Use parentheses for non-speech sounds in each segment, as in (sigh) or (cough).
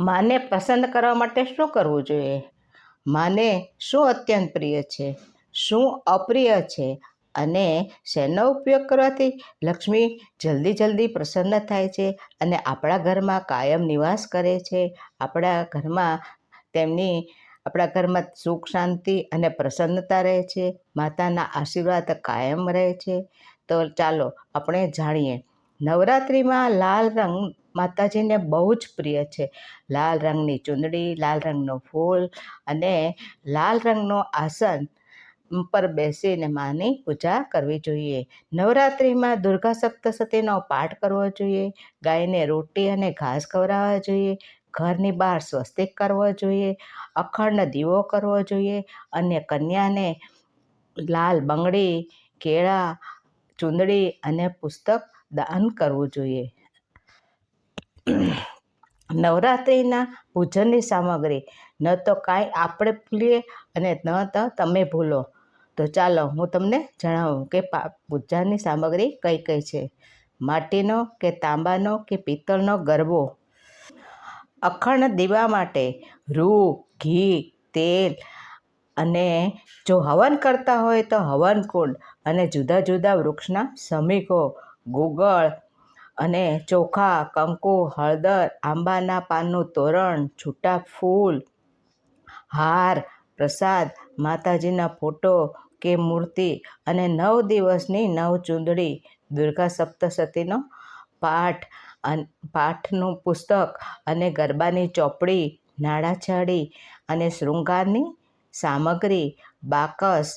માને પસંદ કરવા માટે શું કરવું જોઈએ? માને શું અત્યંત પ્રિય છે? શું અપ્રિય છે? અને શેનો ઉપયોગ કરવાથી લક્ષ્મી જલ્દી જલ્દી પ્રસન્ન થાય છે અને આપણા ઘરમાં કાયમ નિવાસ કરે છે. આપણા ઘરમાં તેમની, આપણા ઘરમાં સુખ, શાંતિ અને પ્રસન્નતા રહે છે. માતાના આશીર્વાદ કાયમ રહે છે. તો ચાલો આપણે જાણીએ. નવરાત્રિમાં લાલ રંગ માતાજીને બહુ જ પ્રિય છે. લાલ રંગની ચૂંદડી, લાલ રંગનો ફૂલ અને લાલ રંગનો આસન પર બેસીને માની પૂજા કરવી જોઈએ. નવરાત્રિમાં દુર્ગા સપ્તસતીનો પાઠ કરવો જોઈએ, ગાયને રોટી અને ઘાસ ખવડાવવા જોઈએ, ઘરની બહાર સ્વસ્તિક કરવો જોઈએ, અખંડ દીવો કરવો જોઈએ અને કન્યાને લાલ બંગડી, કેળા, ચૂંદડી અને પુસ્તક દાન કરવું જોઈએ. (clears throat) નવરાત્રિના પૂજનની સામગ્રી. ન તો કાંઈ આપણે ભૂલીએ અને ન તો તમે ભૂલો. તો ચાલો હું તમને જણાવું કે પૂજાની સામગ્રી કઈ કઈ છે? માટીનો કે તાંબાનો કે પિત્તળનો ગરબો? અખંડ દીવા માટે રૂ, ઘી, તેલ અને જો હવન કરતા હોય તો હવન કુંડ અને જુદા જુદા વૃક્ષના સમીકો ગુગળ અને ચોખા, કંકુ, હળદર, આંબાના પાનનું તોરણ, છૂટા ફૂલ, હાર, પ્રસાદ, માતાજીના ફોટો કે મૂર્તિ અને નવ દિવસની નવ ચૂંદડી, દુર્ગા સપ્તસતીનો પાઠ પાઠનું પુસ્તક અને ગરબાની ચોપડી નાડાછાડી અને શૃંગારની સામગ્રી, બાકસ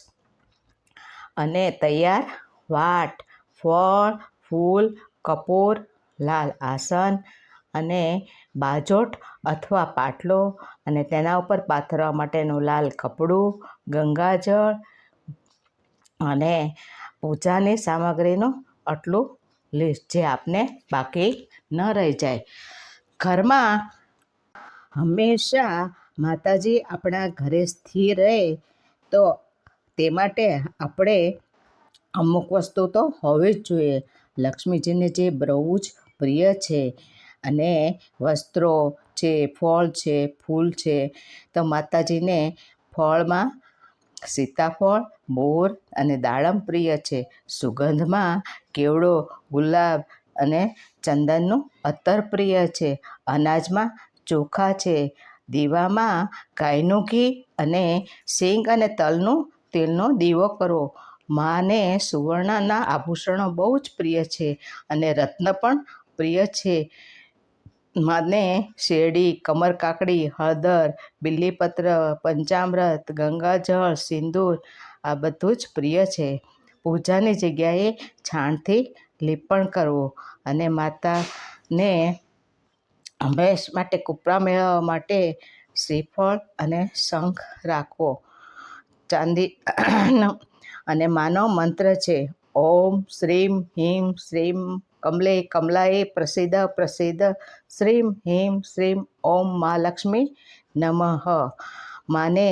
અને તૈયાર વાટ, ફળ, ફૂલ કપૂર, લાલ આસન અને બાજોટ અથવા પાટલો અને તેના ઉપર પાથરવા માટેનું લાલ કપડું, ગંગાજળ અને પૂજાની સામગ્રીનું આટલું લિસ્ટ જે આપને બાકી ન રહી જાય. ઘરમાં હંમેશા માતાજી આપણા ઘરે સ્થિર રહે તો તે માટે આપણે અમુક વસ્તુ તો હોવી જ જોઈએ. લક્ષ્મીજીને જે બહુ જ પ્રિય છે અને વસ્ત્રો છે, ફળ છે, ફૂલ છે, તો માતાજીને ફળમાં સીતાફળ મોર અને દાડમ પ્રિય છે. સુગંધમાં કેવડો ગુલાબ અને ચંદનનું અત્તર પ્રિય છે. અનાજમાં ચોખા છે. દીવામાં ગાયનું ઘી અને સિંગ અને તલનું તેલનો દીવો કરવો માને સુવર્ણના આભૂષણો બહુ જ પ્રિય છે અને રત્ન પણ પ્રિય છે. માને શેરડી, કમર કાકડી, હળદર, બિલીપત્ર, પંચામૃત, ગંગાજળ, સિંદૂર, આ બધું જ પ્રિય છે. પૂજાની જગ્યાએ છાણથી લીપણ કરવું અને માતાને હંમેશ માટે કૂપરા મેળવવા માટે શ્રીફળ અને શંખ રાખવો. ચાંદી અને માનો મંત્ર છે, ઓમ શ્રીમ હિમ શ્રીમ કમલે કમલાએ પ્રસિદ્ધ પ્રસિદ્ધ શ્રીમ હિમ શ્રીમ ઓમ મા લક્ષ્મી નમઃ. માને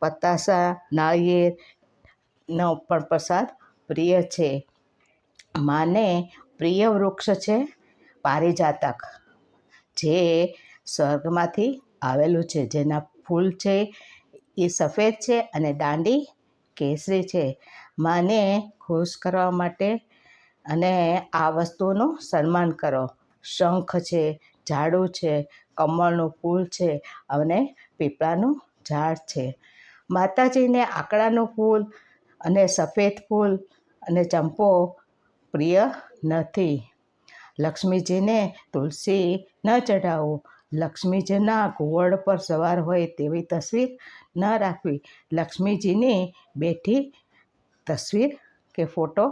પતાસા નાળિયેરનો પણ પ્રસાદ પ્રિય છે. માને પ્રિય વૃક્ષ છે, પારિજાતક, જે સ્વર્ગમાંથી આવેલું છે. જેના ફૂલ છે એ સફેદ છે અને દાંડી કેસરી છે. માને ખુશ કરવા માટે અને આ વસ્તુનું સન્માન કરો. શંખ છે, ઝાડુ છે, કમળનું ફૂલ છે અને પીપળાનું ઝાડ છે. માતાજીને આકડાનું ફૂલ અને સફેદ ફૂલ અને ચંપો પ્રિય નથી. લક્ષ્મીજીને તુલસી ન ચઢાવવું લક્ષ્મીજીના ઘુવડ પર સવાર હોય તેવી તસવીર ન રાખવી. લક્ષ્મીજીની બેઠી તસવીર કે ફોટો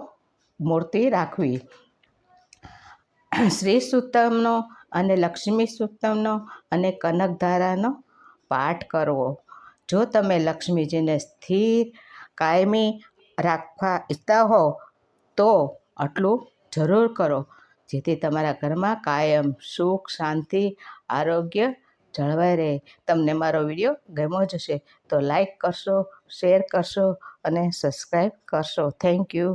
મૂર્તિ રાખવી. શ્રી સુત્તમનો અને લક્ષ્મી સુત્તમનો અને કનકધારાનો પાઠ કરવો. જો તમે લક્ષ્મીજીને સ્થિર કાયમી રાખવા ઈચ્છતા હો, તો આટલું જરૂર કરો, જેથી તમારા ઘરમાં કાયમ સુખ, શાંતિ, આરોગ્ય જળવાઈ રહે. તમને મારો વીડિયો ગમ્યો જશે તો લાઈક કરશો, શેર કરશો અને સબસ્ક્રાઈબ કરશો. Thank you.